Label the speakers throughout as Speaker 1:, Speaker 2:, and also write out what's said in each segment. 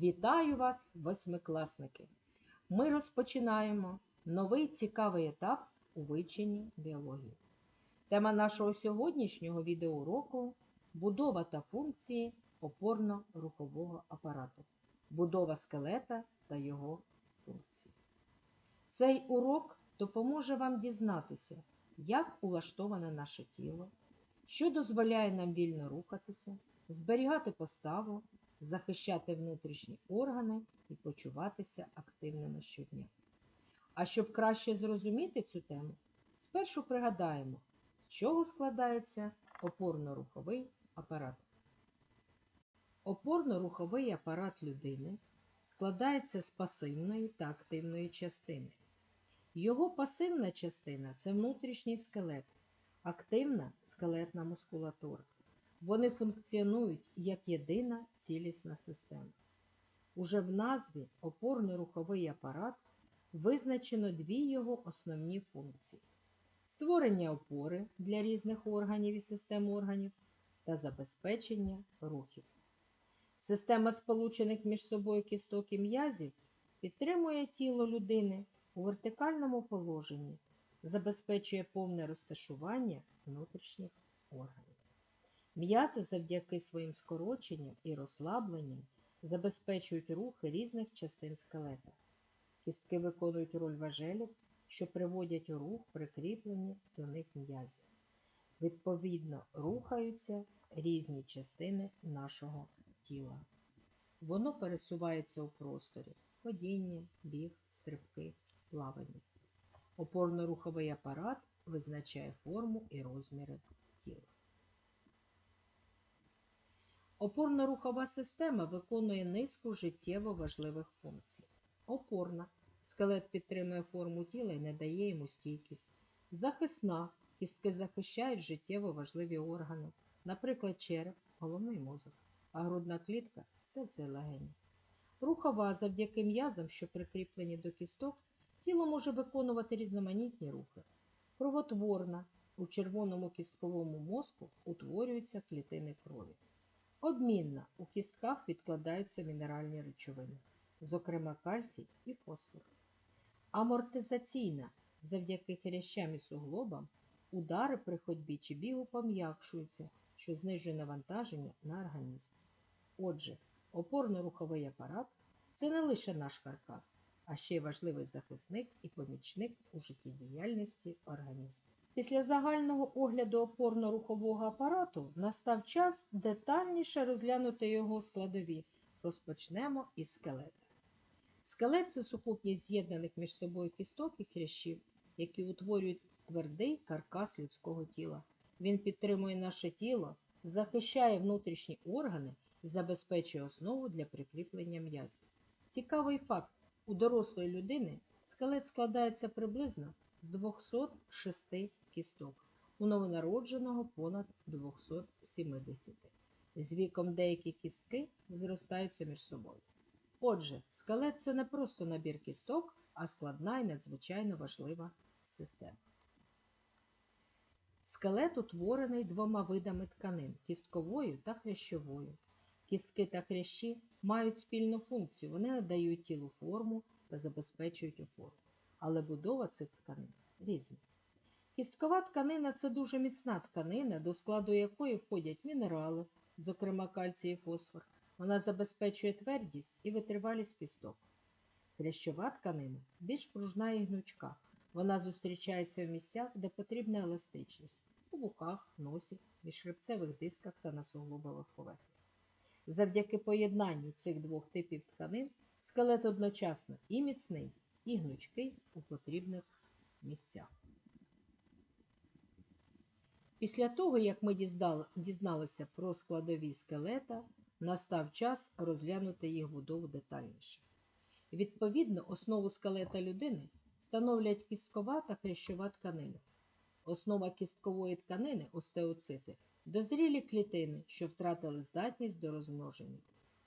Speaker 1: Вітаю вас, восьмикласники! Ми розпочинаємо новий цікавий етап у вивченні біології. Тема нашого сьогоднішнього відеоуроку будова та функції опорно-рухового апарату, будова скелета та його функції. Цей урок допоможе вам дізнатися, як улаштоване наше тіло, що дозволяє нам вільно рухатися, зберігати поставу, захищати внутрішні органи і почуватися активними щодня. А щоб краще зрозуміти цю тему, спершу пригадаємо, з чого складається опорно-руховий апарат. Опорно-руховий апарат людини складається з пасивної та активної частини. Його пасивна частина це внутрішній скелет, активна скелетна мускулатура. Вони функціонують як єдина цілісна система. Уже в назві опорно-руховий апарат визначено дві його основні функції: створення опори для різних органів і систем органів та забезпечення рухів. Система сполучених між собою кісток і м'язів підтримує тіло людини у вертикальному положенні, забезпечує повне розташування внутрішніх органів. М'язи завдяки своїм скороченням і розслабленням забезпечують рухи різних частин скелета. Кістки виконують роль важелів, що приводять у рух прикріплені до них м'язів. Відповідно, рухаються різні частини нашого тіла. Воно пересувається у просторі ходіння, біг, стрибки, плавання. Опорно-руховий апарат визначає форму і розміри тіла. Опорно-рухова система виконує низку життєво важливих функцій. Опорна скелет підтримує форму тіла і не дає йому стійкість. Захисна кістки захищають життєво важливі органи, наприклад, череп, головний мозок, а грудна клітка серце легені. Рухова завдяки м'язам, що прикріплені до кісток, тіло може виконувати різноманітні рухи. Кровотворна у червоному кістковому мозку утворюються клітини крові. Обмінна у кістках відкладаються мінеральні речовини, зокрема кальцій і фосфор. Амортизаційна завдяки хрящам і суглобам удари при ходьбі чи бігу пом'якшуються, що знижує навантаження на організм. Отже, опорно-руховий апарат це не лише наш каркас, а ще й важливий захисник і помічник у життєдіяльності організму. Після загального огляду опорно-рухового апарату настав час детальніше розглянути його складові. Розпочнемо із скелета. Скелет це сукупність з'єднаних між собою кісток і хрящів, які утворюють твердий каркас людського тіла. Він підтримує наше тіло, захищає внутрішні органи і забезпечує основу для прикріплення м'язів. Цікавий факт: у дорослої людини скелет складається приблизно з 206 кісток, у новонародженого понад 270. З віком деякі кістки зростаються між собою. Отже, скелет це не просто набір кісток, а складна і надзвичайно важлива система. Скелет утворений двома видами тканин кістковою та хрящовою. Кістки та хрящі мають спільну функцію, вони надають тілу форму та забезпечують опору. Але будова цих тканин різна. Кісткова тканина це дуже міцна тканина, до складу якої входять мінерали, зокрема кальцій і фосфор. Вона забезпечує твердість і витривалість кісток. Хрящова тканина більш пружна і гнучка. Вона зустрічається в місцях, де потрібна еластичність у вухах, носі, міжхребцевих дисках та на суглобових поверхнях. Завдяки поєднанню цих двох типів тканин скелет одночасно і міцний, і гнучкий у потрібних місцях. Після того, як ми дізналися про складові скелета, настав час розглянути їх будову детальніше. Відповідно, основу скелета людини становлять кісткова та хрящова тканини. Основа кісткової тканини остеоцити дозрілі клітини, що втратили здатність до розмноження.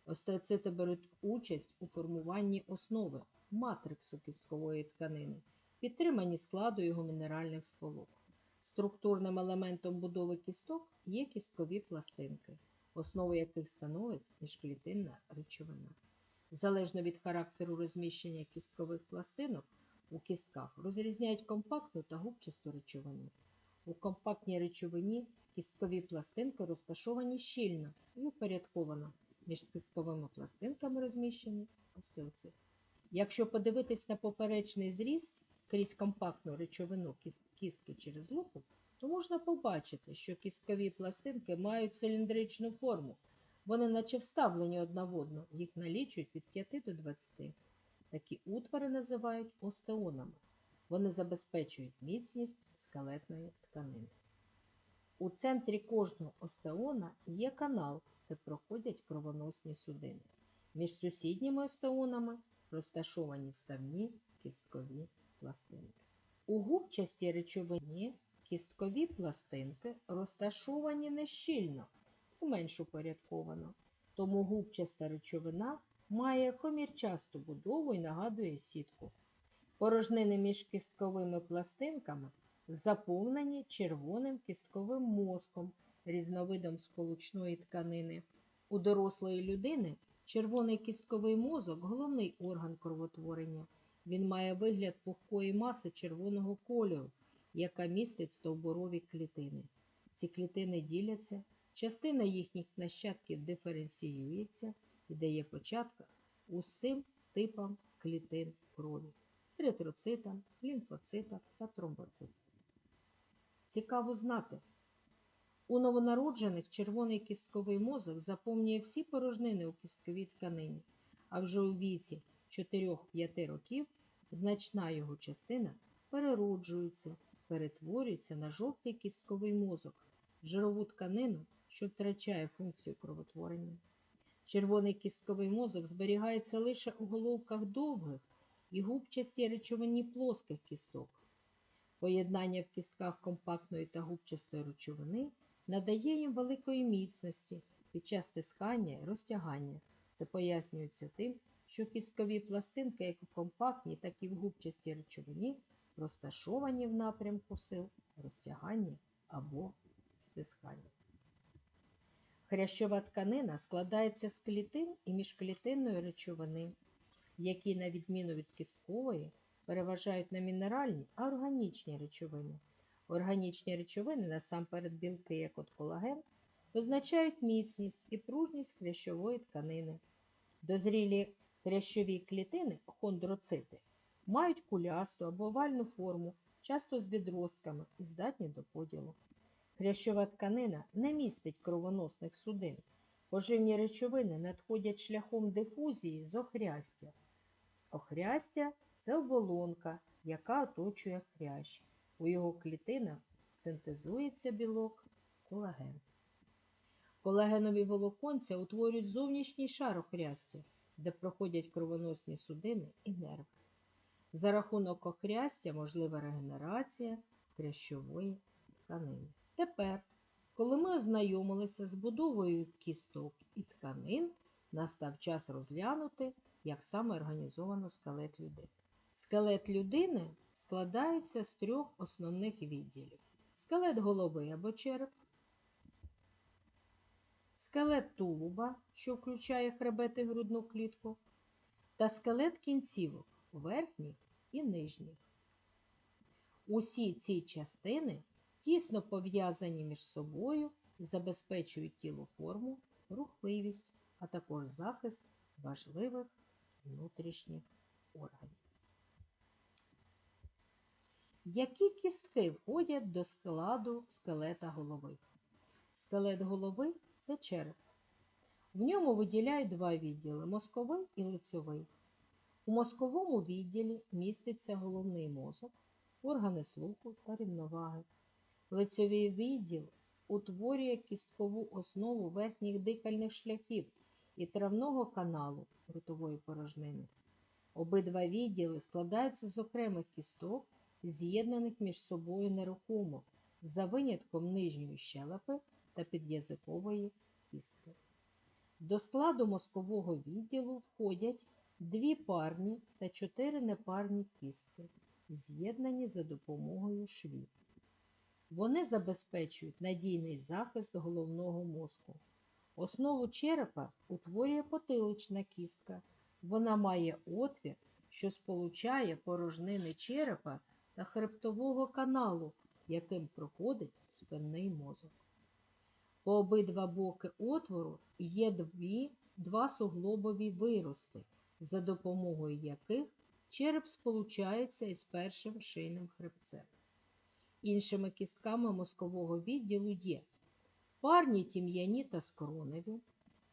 Speaker 1: Остеоцити беруть участь у формуванні основи матриксу кісткової тканини, підтриманні складу його мінеральних сполук. Структурним елементом будови кісток є кісткові пластинки, основу яких становить міжклітинна речовина. залежно від характеру розміщення кісткових пластинок у кістках, розрізняють компактну та губчасту речовину. У компактній речовині кісткові пластинки розташовані щільно і упорядковано. Між кістковими пластинками розміщені остеоцит. Якщо подивитись на поперечний зріз крізь компактну речовину кістки через лупу, то можна побачити, що кісткові пластинки мають циліндричну форму. Вони наче вставлені одна в одну, їх налічують від 5 до 20. Такі утвори називають остеонами. Вони забезпечують міцність скелетної тканини. У центрі кожного остеона є канал, де проходять кровоносні судини. Між сусідніми остеонами розташовані вставні кісткові пластинки. У губчастій речовині кісткові пластинки розташовані не щільно менш упорядковано, тому губчаста речовина має комірчасту будову і нагадує сітку. Порожнини між кістковими пластинками заповнені червоним кістковим мозком, різновидом сполучної тканини. У дорослої людини червоний кістковий мозок головний орган кровотворення. Він має вигляд пухкої маси червоного кольору, яка містить стовбурові клітини. Ці клітини діляться, частина їхніх нащадків диференціюється і дає початок усім типам клітин крові еритроцитам, лімфоцитам та тромбоцитам. Цікаво знати, у новонароджених червоний кістковий мозок заповнює всі порожнини у кістковій тканині, а вже у віці 4-5 років значна його частина перероджується, перетворюється на жовтий кістковий мозок, жирову тканину, що втрачає функцію кровотворення. Червоний кістковий мозок зберігається лише у головках довгих і губчастій речовині плоских кісток. Поєднання в кістках компактної та губчастої речовини надає їм великої міцності під час стискання і розтягання. Це пояснюється тим, що кісткові пластинки, як у компактній, так і в губчастій речовині, розташовані в напрямку сил розтягання або стискання. Хрящова тканина складається з клітин і міжклітинної речовини, які, на відміну від кісткової, переважають на мінеральні, а органічні речовини. Органічні речовини, насамперед білки, як от колаген, визначають міцність і пружність хрящової тканини. Дозрілі хрящові клітини, хондроцити, мають кулясту або овальну форму, часто з відростками і здатні до поділу. Хрящова тканина не містить кровоносних судин. Поживні речовини надходять шляхом дифузії з охрястя. Охрястя це оболонка, яка оточує хрящ. У його клітинах синтезується білок колаген. Колагенові волоконця утворюють зовнішній шар охрястя, де проходять кровоносні судини і нерви. За рахунок охрястя можлива регенерація хрящової тканини. Тепер, коли ми ознайомилися з будовою кісток і тканин, настав час розглянути, як саме організовано скелет людини. Скелет людини складається з трьох основних відділів: скелет голови або череп, скелет тулуба, що включає хребет і грудну клітку, та скелет кінцівок верхніх і нижніх. Усі ці частини тісно пов'язані між собою і забезпечують тілу форму, рухливість, а також захист важливих внутрішніх органів. Які кістки входять до складу скелета голови? Скелет голови це череп. В ньому виділяють два відділи мозковий і лицьовий. У мозковому відділі міститься головний мозок, органи слуху та рівноваги. Лицьовий відділ утворює кісткову основу верхніх дихальних шляхів і травного каналу ротової порожнини. Обидва відділи складаються з окремих кісток, з'єднаних між собою нерухомо, за винятком нижньої щелепи та під'язикової кістки. До складу мозкового відділу входять дві парні та чотири непарні кістки, з'єднані за допомогою швів. Вони забезпечують надійний захист головного мозку. Основу черепа утворює потилична кістка, Вона має отвір, що сполучає порожнини черепа та хребтового каналу, яким проходить спинний мозок. По обидва боки отвору є дві, два суглобові вирости, за допомогою яких череп сполучається із першим шийним хребцем. Іншими кістками мозкового відділу є парні тім'яні та скроневі,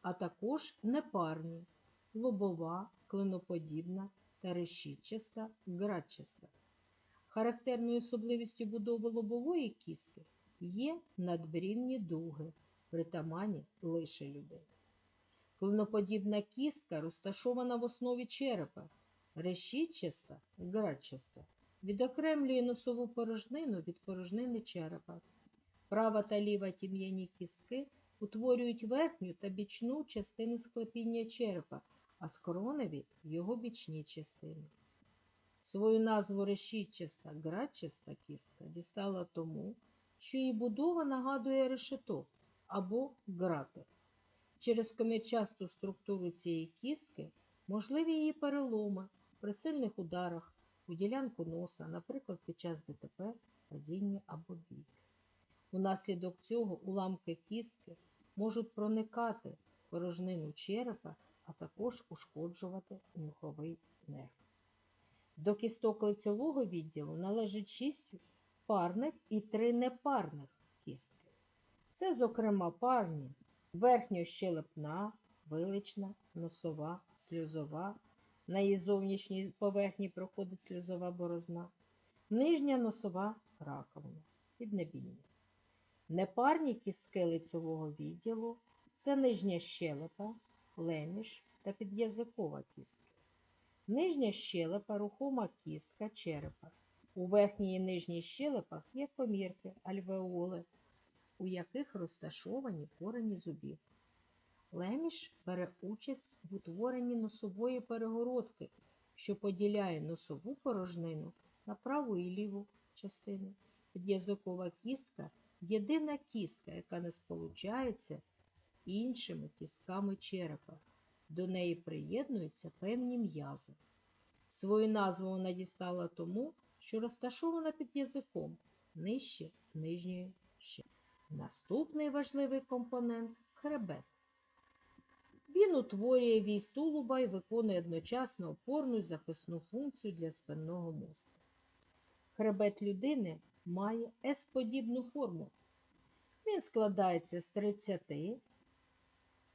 Speaker 1: а також непарні лобова, клиноподібна та решітчаста, градчаста. Характерною особливістю будови лобової кістки є надбрівні дуги, притаманні лише людей. Клиноподібна кістка розташована в основі черепа, решітчаста, градчаста, відокремлює носову порожнину від порожнини черепа. Права та ліва тім'яні кістки утворюють верхню та бічну частини склепіння черепа, а скроневі його бічні частини. Свою назву решітчаста градчаста кістка дістала тому, що її будова нагадує решето або грати. Через комірчасту структуру цієї кістки можливі її переломи при сильних ударах у ділянку носа, наприклад, під час ДТП, падіння або бійки. Унаслідок цього уламки кістки можуть проникати порожнину черепа, а також ушкоджувати нюховий нерв. До кісток лицьового відділу належить шість парних і три непарних кістки. Це, зокрема, парні верхньощелепна, вилична, носова, сльозова. На її зовнішній поверхні проходить сльозова борозна, нижня носова раковина, піднебіння. Непарні кістки лицьового відділу це нижня щелепа, леміш та під'язикова кістки. Нижня щелепа рухома кістка черепа. У верхній і нижній щелепах є комірки, альвеоли, у яких розташовані корені зубів. Леміш бере участь в утворенні носової перегородки, що поділяє носову порожнину на праву і ліву частину. Під'язикова кістка єдина кістка, яка не сполучається з іншими кістками черепа. До неї приєднуються певні м'язи. Свою назву вона дістала тому, що розташована під язиком нижче нижньої щелепи. Наступний важливий компонент хребет. Він утворює вісь тулуба і виконує одночасно опорну і захисну функцію для спинного мозку. Хребет людини має С-подібну форму. Він складається з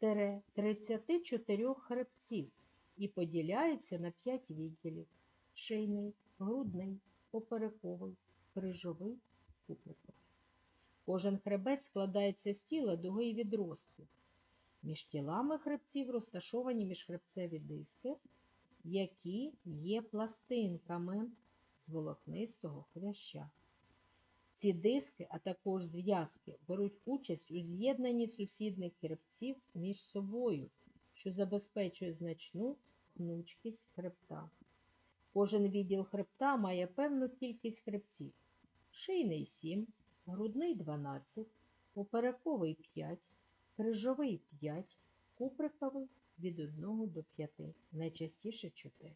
Speaker 1: 30-34 хребців і поділяється на 5 відділів: шийний, грудний, поперековий, крижовий, куприковий. Кожен хребет складається з тіла дуги і відростків. Між тілами хребців розташовані міжхребцеві диски, які є пластинками з волокнистого хряща. Ці диски, а також зв'язки, беруть участь у з'єднанні сусідних хребців між собою, що забезпечує значну гнучкість хребта. Кожен відділ хребта має певну кількість хребців: шийний 7, грудний 12, поперековий 5, крижовий 5, куприковий від 1 до 5, найчастіше 4.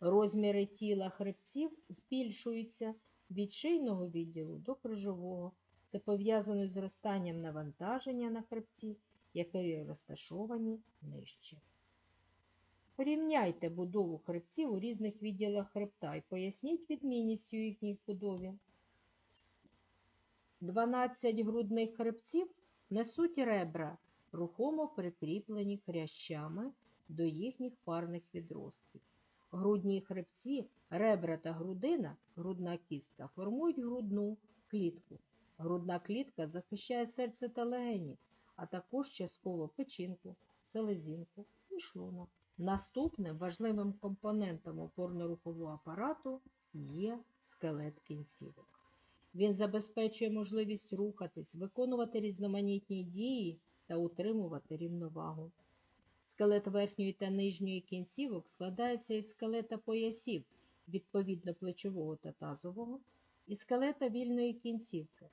Speaker 1: Розміри тіла хребців збільшуються від шийного відділу до крижового. Це пов'язано з зростанням навантаження на хребці, які розташовані нижче. Порівняйте будову хребців у різних відділах хребта і поясніть відмінність у їхній будові. 12 грудних хребців несуть ребра, рухомо прикріплені хрящами до їхніх парних відростків. Грудні хребці, ребра та грудина, грудна кістка, формують грудну клітку. Грудна клітка захищає серце та легені, а також частково печінку, селезінку і шлунок. Наступним важливим компонентом опорно-рухового апарату є скелет кінцівок. Він забезпечує можливість рухатись, виконувати різноманітні дії та утримувати рівновагу. Скелет верхньої та нижньої кінцівок складається із скелета поясів, відповідно плечового та тазового, і скелета вільної кінцівки.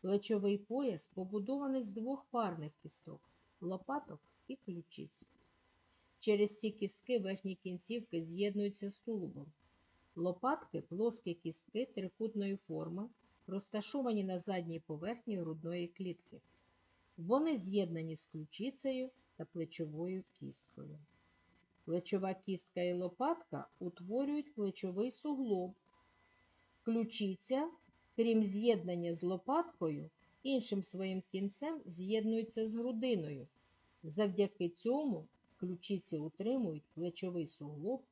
Speaker 1: Плечовий пояс побудований з двох парних кісток лопаток і ключиць. Через ці кістки верхні кінцівки з'єднуються з тулубом. Лопатки плоскі кістки трикутної форми, розташовані на задній поверхні грудної клітки. Вони з'єднані з ключицею та плечовою кісткою. Плечова кістка і лопатка утворюють плечовий суглоб. Ключиця, крім з'єднання з лопаткою, іншим своїм кінцем з'єднується з грудиною. Завдяки цьому ключиці утримують плечовий суглоб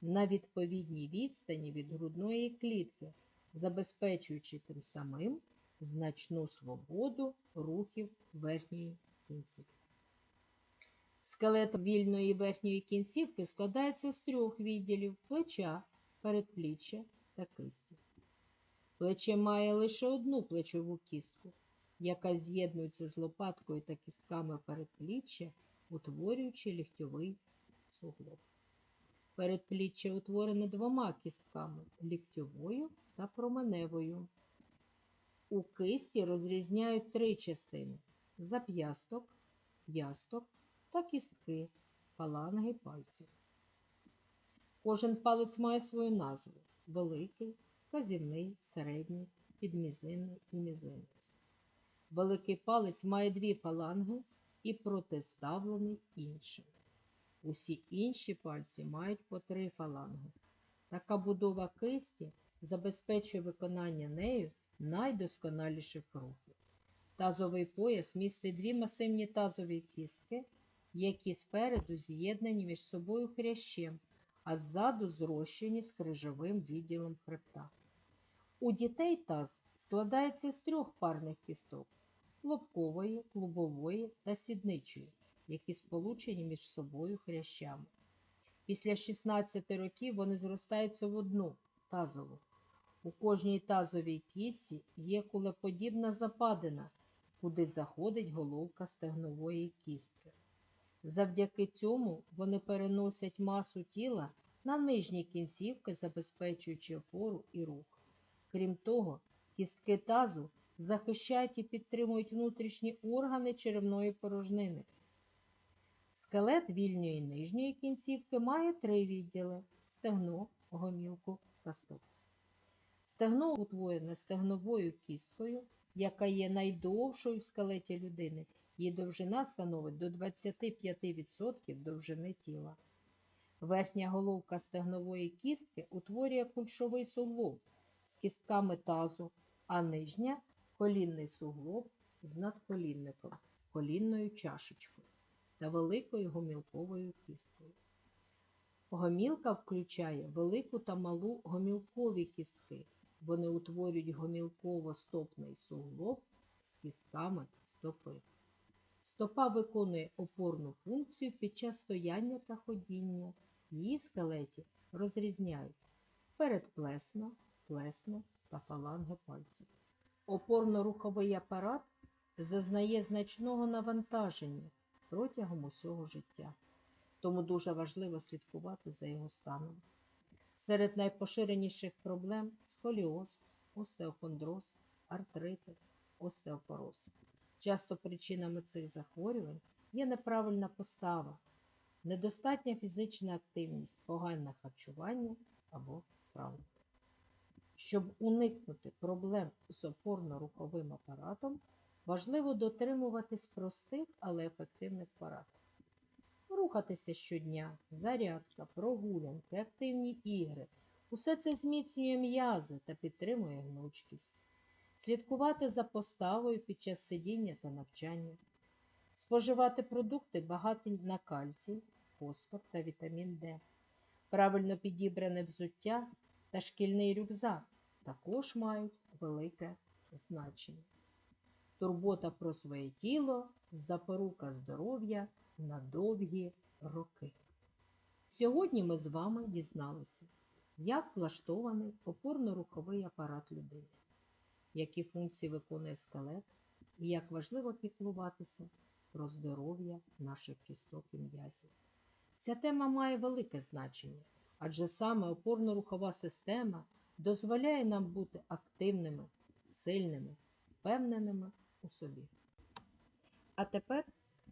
Speaker 1: на відповідній відстані від грудної клітки, забезпечуючи тим самим значну свободу рухів верхньої кінцівки. Скелет вільної верхньої кінцівки складається з трьох відділів плеча, передпліччя та кисті. Плече має лише одну плечову кістку, яка з'єднується з лопаткою та кістками передпліччя, утворюючи ліктьовий суглоб. Передпліччя утворене двома кістками ліктьовою та променевою. У кисті розрізняють три частини зап'ясток, ясток та кістки, фаланги пальців. Кожен палець має свою назву великий, вказівний, середній, підмізинний і мізинець. Великий палець має дві фаланги і протиставлений іншим. Усі інші пальці мають по три фаланги. Така будова кисті забезпечує виконання нею найдосконаліших рухів. Тазовий пояс містить дві масивні тазові кістки, які спереду з'єднані між собою хрящем, а ззаду зрощені з крижовим відділом хребта. У дітей таз складається з трьох парних кісток лобкової, клубової та сідничої, які сполучені між собою хрящами. Після 16 років вони зростаються в одну тазову. У кожній тазовій кісті є кулеподібна западина, куди заходить головка стегнової кістки. Завдяки цьому вони переносять масу тіла на нижні кінцівки, забезпечуючи опору і рух. Крім того, кістки тазу захищають і підтримують внутрішні органи черевної порожнини. Скелет вільної нижньої кінцівки має три відділи стегно, гомілку та стоп. Стегно утворене стегновою кісткою, яка є найдовшою в скелеті людини. Її довжина становить до 25% довжини тіла. Верхня головка стегнової кістки утворює кульшовий суглоб з кістками тазу, а нижня колінний суглоб з надколінником, колінною чашечкою та великою гомілковою кісткою. Гомілка включає велику та малу гомілкові кістки. Вони утворюють гомілково-стопний суглоб з кістками стопи. Стопа виконує опорну функцію під час стояння та ходіння. Її скелеті розрізняють передплесно, плесно та фаланги пальців. Опорно-руховий апарат зазнає значного навантаження протягом усього життя, тому дуже важливо слідкувати за його станом. Серед найпоширеніших проблем сколіоз, остеохондроз, артрити, остеопороз. Часто причинами цих захворювань є неправильна постава, недостатня фізична активність, погане харчування або травми. Щоб уникнути проблем з опорно-руховим апаратом, важливо дотримуватись простих, але ефективних порад. Рухатися щодня, зарядка, прогулянки, активні ігри. Усе це зміцнює м'язи та підтримує гнучкість. Слідкувати за поставою під час сидіння та навчання. Споживати продукти багаті на кальцій, фосфор та вітамін Д. Правильно підібране взуття та шкільний рюкзак також мають велике значення. Турбота про своє тіло запорука здоров'я на довгі роки. Сьогодні ми з вами дізналися, як влаштований опорно-руховий апарат людини, які функції виконує скелет і як важливо піклуватися про здоров'я наших кісток і м'язів. Ця тема має велике значення, адже саме опорно-рухова система дозволяє нам бути активними, сильними, впевненими у собі. А тепер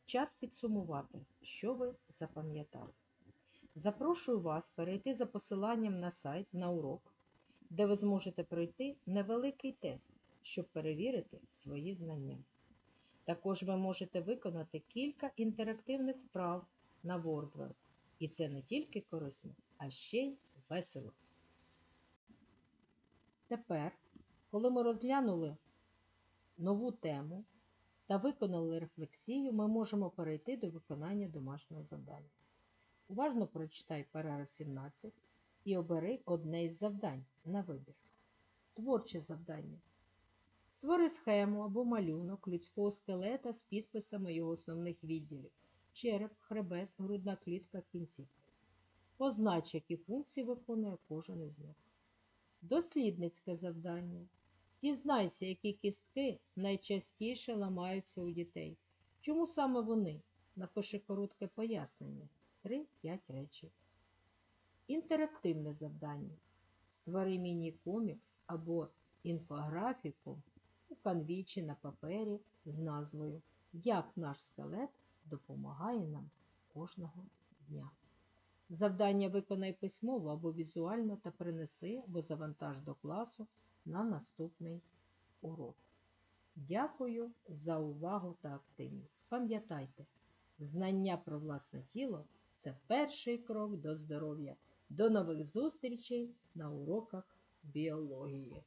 Speaker 1: час підсумувати, що ви запам'ятали. Запрошую вас перейти за посиланням на сайт на урок, де ви зможете пройти невеликий тест, щоб перевірити свої знання. Також ви можете виконати кілька інтерактивних вправ на WordWord. І це не тільки корисно, а ще й весело. Тепер, коли ми розглянули нову тему та виконали рефлексію, ми можемо перейти до виконання домашнього завдання. Уважно прочитай параграф 17 і обери одне із завдань на вибір. Творче завдання. Створи схему або малюнок людського скелета з підписами його основних відділів череп, хребет, грудна клітка, кінцівки. Познач, які функції виконує кожен із них. Дослідницьке завдання. Дізнайся, які кістки найчастіше ламаються у дітей. Чому саме вони? Напиши коротке пояснення. 3-5 речень. Інтерактивне завдання. Створи міні-комікс або інфографіку у канві чи на папері з назвою Як наш скелет допомагає нам кожного дня. Завдання виконай письмово або візуально та принеси або завантаж до класу на наступний урок. Дякую за увагу та активність. Пам'ятайте, знання про власне тіло це перший крок до здоров'я. До нових зустрічей на уроках біології.